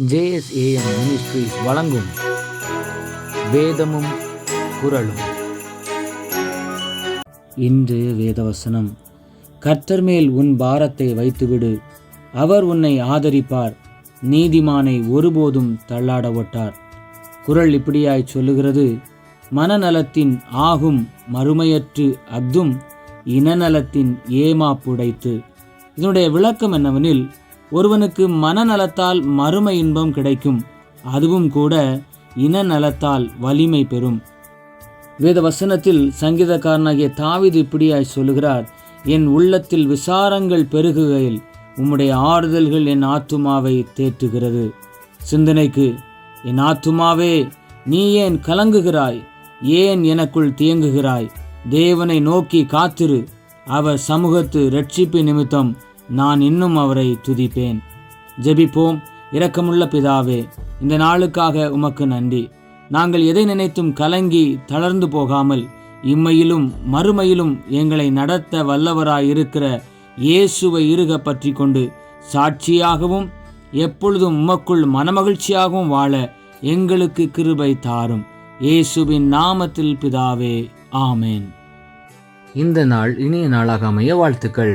JSAM ministries வழங்கும் வேதமும் குரலும் இன்று வேதவசனம். கர்த்தர் மேல் உன் பாரத்தை வைத்துவிடு. அவர் உன்னை ஆதரிப்பார். நீதிமானை ஒருபோதும் தள்ளாட ஒட்டார். குரல் இப்படியாய் சொல்லுகிறது. மனநலத்தின் ஆகும் மறுமையற்று அஃதும் இனநலத்தின் ஏமாப்புடைத்து. இதனுடைய விளக்கம் என்னவெனில் ஒருவனுக்கு மனநலத்தால் மறுமை இன்பம் கிடைக்கும். அதுவும் கூட இனநலத்தால் வலிமை பெறும். வேத வசனத்தில் சங்கீதக்காரனாகிய தாவிது இப்படியாய் சொல்லுகிறார் என் உள்ளத்தில் விசாரங்கள் பெருகுகையில் உம்முடைய ஆறுதல்கள் என் ஆத்துமாவை தேற்றுகிறது. சிந்தனைக்கு என் ஆத்துமாவே நீ ஏன் கலங்குகிறாய்? ஏன் எனக்குள் தியங்குகிறாய் தேவனை நோக்கி காத்திரு. அவர் சமூகத்து ரட்சிப்பு நிமித்தம் நான் இன்னும் அவரை துதிப்பேன். ஜெபிப்போம். இரக்கமுள்ள பிதாவே இந்த நாளுக்காக உமக்கு நன்றி. நாங்கள் எதை நினைத்தும் கலங்கி தளர்ந்து போகாமல் இம்மையிலும் மறுமையிலும் எங்களை நடத்த வல்லவராயிருக்கிற இயேசுவை இருக பற்றி கொண்டு சாட்சியாகவும் எப்பொழுதும் உமக்குள் மனமகிழ்ச்சியாகவும் வாழ எங்களுக்கு கிருபை தாரும். இயேசுவின் நாமத்தில் பிதாவே ஆமேன். இந்த நாள் இனிய நாளாக அமைய வாழ்த்துக்கள்.